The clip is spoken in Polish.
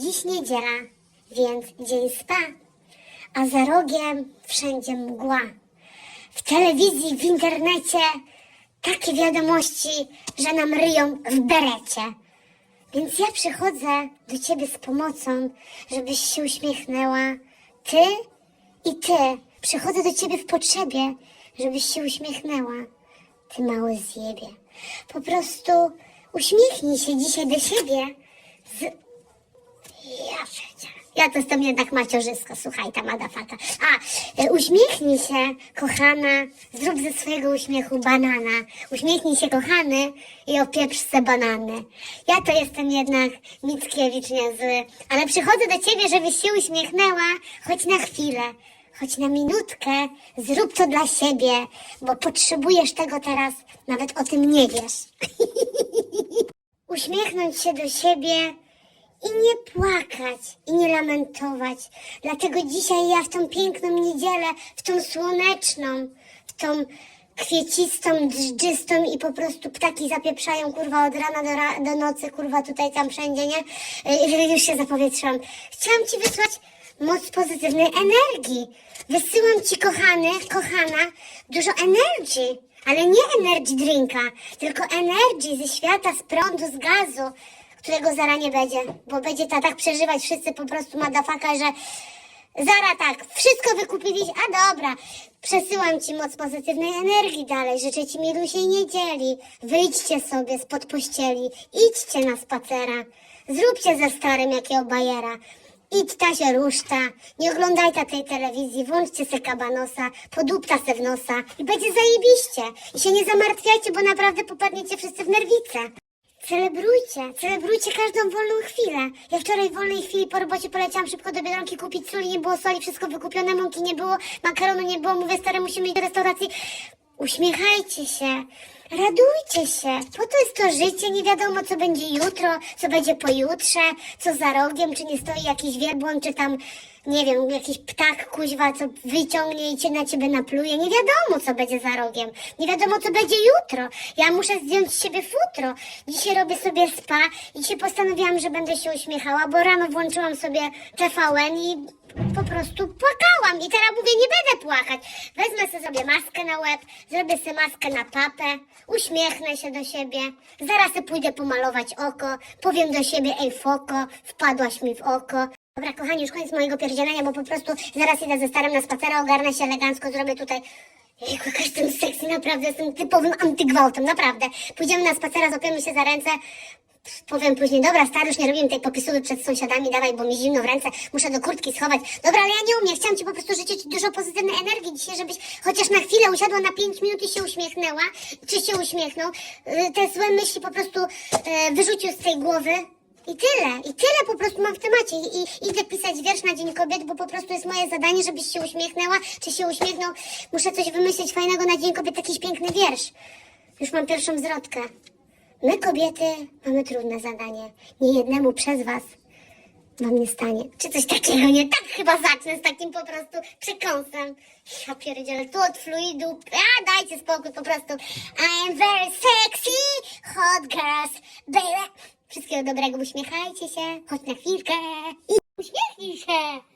Dziś niedziela, więc dzień spa, a za rogiem wszędzie mgła. W telewizji, w internecie takie wiadomości, że nam ryją w berecie. Więc ja przychodzę do ciebie z pomocą, żebyś się uśmiechnęła. Ty i ty. Przychodzę do ciebie w potrzebie, żebyś się uśmiechnęła. Ty mały zjebie. Po prostu uśmiechnij się dzisiaj do siebie z... Ja przecież. Ja to jestem jednak macierzysko, słuchaj, ta madafaka. A, e, uśmiechnij się, kochana, zrób ze swojego uśmiechu banana. Uśmiechnij się, kochany, i opieprz se banany. Ja to jestem jednak Mickiewicz niezły, ale przychodzę do ciebie, żebyś się uśmiechnęła, choć na chwilę, choć na minutkę. Zrób to dla siebie, bo potrzebujesz tego teraz, nawet o tym nie wiesz. Uśmiechnąć się do siebie i nie płakać, i nie lamentować. Dlatego dzisiaj ja w tą piękną niedzielę, w tą słoneczną, w tą kwiecistą, drżdżystą i po prostu ptaki zapieprzają, kurwa, od rana do, ra- do nocy, kurwa, tutaj, tam, wszędzie, nie? Yy, już się zapowietrzam. Chciałam Ci wysłać moc pozytywnej energii. Wysyłam Ci, kochany, kochana, dużo energii. Ale nie energy drinka, tylko energii ze świata, z prądu, z gazu, którego zara nie będzie, bo będzie ta tak przeżywać wszyscy po prostu madafaka, że zara tak, wszystko wykupiliście, a dobra, przesyłam Ci moc pozytywnej energii dalej, życzę Ci milusiej niedzieli, wyjdźcie sobie spod pościeli, idźcie na spacera, zróbcie ze starym jakiego bajera, Idź ta się ruszta, nie oglądaj ta tej telewizji, włączcie se kabanosa, podupta se w nosa i będzie zajebiście. I się nie zamartwiajcie, bo naprawdę popadniecie wszyscy w nerwice. Celebrujcie, celebrujcie każdą wolną chwilę. Ja wczoraj w wolnej chwili po robocie poleciałam szybko do Biedronki kupić soli, nie było soli, wszystko wykupione, mąki nie było, makaronu nie było, mówię stary, musimy iść do restauracji. Uśmiechajcie się, radujcie się. Po to jest to życie, nie wiadomo co będzie jutro, co będzie pojutrze, co za rogiem, czy nie stoi jakiś wielbłąd, czy tam, nie wiem, jakiś ptak kuźwa, co wyciągnie i cię na ciebie napluje. Nie wiadomo co będzie za rogiem, nie wiadomo co będzie jutro. Ja muszę zdjąć z siebie futro. Dzisiaj robię sobie spa i dzisiaj postanowiłam, że będę się uśmiechała, bo rano włączyłam sobie TVN i po prostu płakałam i teraz mówię, nie będę płakać. Wezmę sobie, maskę na łeb, zrobię sobie maskę na papę, uśmiechnę się do siebie, zaraz sobie pójdę pomalować oko, powiem do siebie, ej foko, wpadłaś mi w oko. Dobra, kochani, już koniec mojego pierdzielenia, bo po prostu zaraz idę ze starym na spacerę, ogarnę się elegancko, zrobię tutaj Jejku, jestem sexy, naprawdę, jestem typowym antygwałtem, naprawdę. Pójdziemy na spacer, złapiemy się za ręce, Powiem później, dobra, stary, już nie robimy tej popisówy przed sąsiadami, dawaj, bo mi zimno w ręce, muszę do kurtki schować. Dobra, ale ja nie umiem, chciałam Ci po prostu życzyć dużo pozytywnej energii dzisiaj, żebyś chociaż na chwilę usiadła na 5 minut i się uśmiechnęła, czy się uśmiechnął, y, te złe myśli po prostu y, wyrzucił z tej głowy. I tyle, i tyle po prostu mam w temacie. I, I idę pisać wiersz na Dzień Kobiet, bo po prostu jest moje zadanie, żebyś się uśmiechnęła, czy się uśmiechnął. Muszę coś wymyślić fajnego na Dzień Kobiet, jakiś piękny wiersz. Już mam pierwszą zwrotkę. My kobiety mamy trudne zadanie. Nie jednemu przez was wam nie stanie. Czy coś takiego, nie? Tak chyba zacznę z takim po prostu przekąsem. Ja pierdzielę, tu od fluidu. A, dajcie spokój po prostu. I am very sexy, hot girls, baby. Wszystkiego dobrego, uśmiechajcie się, choć na chwilkę. I uśmiechnij się.